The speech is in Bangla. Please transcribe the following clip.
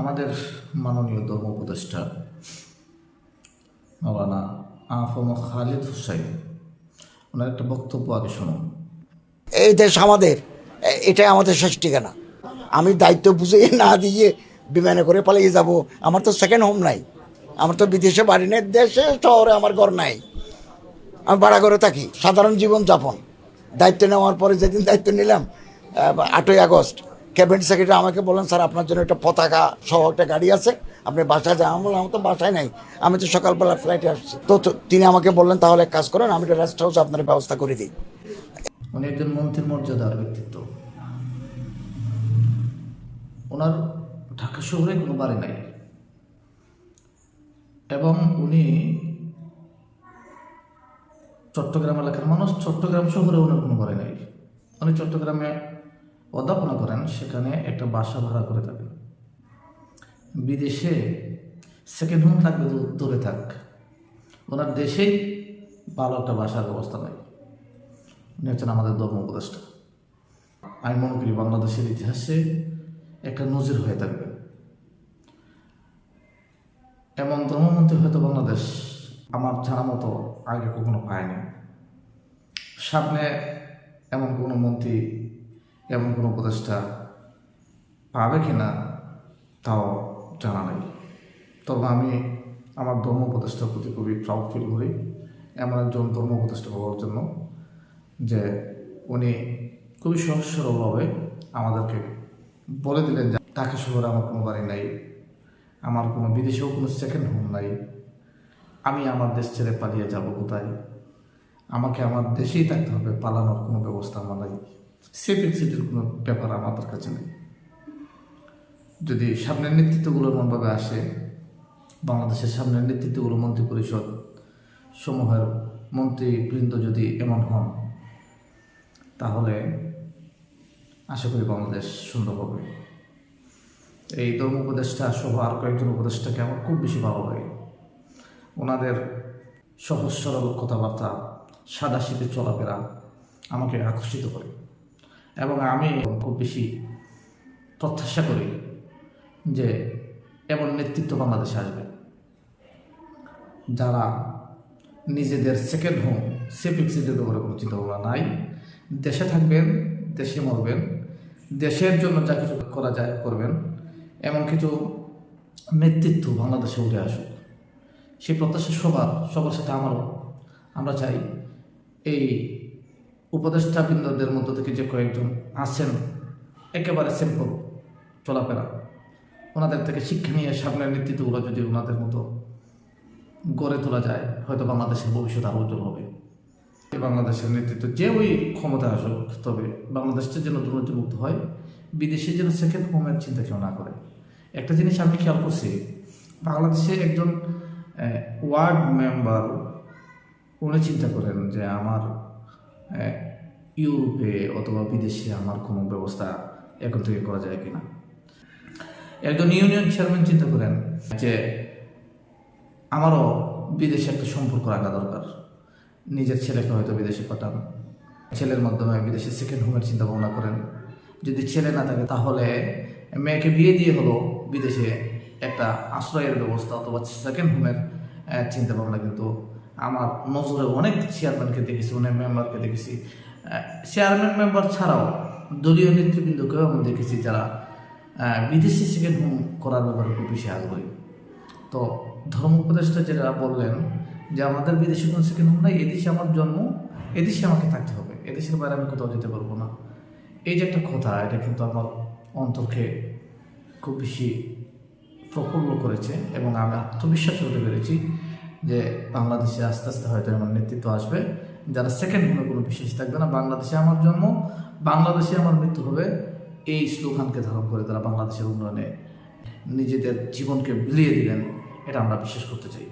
আমাদের মাননীয় ধর্ম উপদেষ্টা মৌলানা আফম খালিদ হুসাইন, ওনার একটা বক্তব্য আগে শুনুন। এই দেশ আমাদের এটাই আমাদের শেষ ঠিকানা। আমি দায়িত্ব বুঝে না দিয়ে বিমানে করে পালিয়ে যাব, আমার তো সেকেন্ড হোম নাই। আমার তো বিদেশে বাড়ি নেই, দেশে, শহরে আমার ঘর নাই। আমি ভাড়া করে থাকি, সাধারণ জীবন যাপন দায়িত্ব নেওয়ার পরে যেদিন দায়িত্ব নিলাম আটই আগস্ট ক্যাবিনেট সেক্রেটারি আমাকে বললেন, স্যার, আপনার জন্য একটা পতাকা সহ একটা গাড়ি আছে। আপনি বাসায় যান। আমি বললাম, আমার তো বাসায় নাই। আমি তো সকালবেলা ফ্লাইটে আসছি। তো তিনি আমাকে বললেন, তাহলে কাজ করেন, আমি একটা রেস্ট হাউস আপনার ব্যবস্থা করে দিই। উনি একজন মন্ত্রীর মর্যাদার ব্যক্তিত্ব। ওনার ঢাকা শহরে কোনো বাড়ি নাই। এবং উনি চট্টগ্রাম এলাকার মানুষ, চট্টগ্রাম শহরে ওনার কোনো বাড়ি নাই। উনি চট্টগ্রামে অধ্যাপনা করেন, সেখানে একটা বাসা ভাড়া করে থাকেন। বিদেশে সেকেন্ড হোম থাকবে দূরে থাক। ওনার দেশেই ভালো একটা বাসার ব্যবস্থা নাই। উনি হচ্ছেন আমাদের ধর্ম উপদেষ্টা। আমি মনে করি বাংলাদেশের ইতিহাসে একটা নজির হয়ে থাকবে। এমন ধর্মমন্ত্রী হয়তো বাংলাদেশ আমার জানা মতো আগে কখনো পায়নি। সামনে এমন কোনো মন্ত্রী এমন কোনো উপদেষ্টা পাবে কি না, তাও জানা নেই। তবে আমি আমার ধর্ম উপদেষ্টার প্রতি খুবই প্রাউড ফিল করি। এমন একজন ধর্ম উপদেষ্টা হওয়ার জন্য যে উনি খুবই সহজ আমাদেরকে বলে দিলেন যে ঢাকা শহরে আমার কোনো বাড়ি নাই, আমার কোনো বিদেশেও কোনো সেকেন্ড হোম নাই, আমি আমার দেশ ছেড়ে পালিয়ে যাব কোথায়? আমাকে আমার দেশেই থাকতে হবে, পালানোর কোনো ব্যবস্থা আমার নাই। সেফ সিটির কোনো ব্যাপার আমাদের কাছে নেই। যদি সামনের নেতৃত্বগুলো এমনভাবে আসে, বাংলাদেশের সামনের নেতৃত্বগুলো মন্ত্রী পরিষদ সমূহের মন্ত্রীবৃন্দ যদি এমন হন, তাহলে আশা করি বাংলাদেশ সুন্দর হবে। এই ধর্ম উপদেষ্টা সহ আর কয়েকজন উপদেষ্টাকে আমার খুব বেশি ভালো লাগে। ওনাদের সহজ সরল কথাবার্তা, সাদা শীতে চলাফেরা আমাকে আকর্ষিত করে। এবং আমি খুব বেশি প্রত্যাশা করি যে এমন নেতৃত্ব বাংলাদেশে আসবে। যারা নিজেদের সেকেন্ড হোম সেফ এক্সিডেন্ট ব্যাপারে কোনো চিন্তাভাবনা নাই। দেশে থাকবেন, দেশে মরবেন, দেশের জন্য যা কিছু করা যায় করবেন, এমন কিছু নেতৃত্ব বাংলাদেশে উঠে আসুক। সেই প্রত্যাশা সবার সবার সাথে আমারও। আমরা চাই এই উপদেষ্টাবৃন্দদের মধ্য থেকে যে কয়েকজন আছেন, একেবারে সিম্পল চলাফেরা। ওনাদের থেকে শিক্ষা নিয়ে সামনের নেতৃত্বগুলো যদি ওনাদের মতো গড়ে তোলা যায়, হয়তো বাংলাদেশের ভবিষ্যৎ আরও উজ্জ্বল হবে। বাংলাদেশের নেতৃত্ব যে ওই ক্ষমতা আসুক, তবে বাংলাদেশটা যেন দুর্নীতিমুক্ত হয়, বিদেশে যেন সেকেন্ড হোমের চিন্তা কেউ না করে। একটা জিনিস আমি খেয়াল করছি, বাংলাদেশে একজন ওয়ার্ড মেম্বার উনি চিন্তা করেন যে আমার ইউরোপে অথবা বিদেশে আমার কোনো ব্যবস্থা এখন থেকে করা যায় কিনা? একজন ইউনিয়ন চেয়ারম্যান চিন্তা করেন যে আমারও বিদেশে একটা সম্পর্ক রাখা দরকার। নিজের ছেলেকে হয়তো বিদেশে পাঠান। ছেলের মাধ্যমে বিদেশে সেকেন্ড হোমের চিন্তা ভাবনা করেন। যদি ছেলে না থাকে তাহলে মেয়েকে বিয়ে দিয়ে হলো বিদেশে একটা আশ্রয়ের ব্যবস্থা অথবা সেকেন্ড হোমের চিন্তা ভাবনা কিন্তু আমার নজরে অনেক চেয়ারম্যানকে দেখেছি, অনেক মেম্বারকে দেখেছি। চেয়ারম্যান মেম্বার ছাড়াও দলীয় নেতৃবৃন্দকেও আমি দেখেছি যারা বিদেশি সেকেন্ড হোম করার ব্যাপারে খুব বেশি আগ্রহী। তো ধর্ম উপদেষ্টা যেটা বললেন যে, আমাদের বিদেশি কোনো সেকেন্ড হোম নাই, এদেশে আমার জন্ম, এদেশে আমাকে থাকতে হবে, এদেশের বাইরে আমি কোথাও যেতে পারব না। এই যে একটা কথা, এটা কিন্তু আমার অন্তরকে খুব বেশি প্রফুল্ল করেছে এবং আমি আত্মবিশ্বাস হতে পেরেছি। যে বাংলাদেশে আস্তে আস্তে হয়তো এমন নেতৃত্ব আসবে, যারা সেকেন্ড কোনো কোনো বিশেষ থাকবে না? বাংলাদেশে আমার জন্ম, বাংলাদেশে আমার মৃত্যু হবে, এই স্লোগানকে ধারণ করে তারা বাংলাদেশের উন্নয়নে নিজেদের জীবনকে বিলিয়ে দিলেন এটা আমরা বিশ্বাস করতে চাই।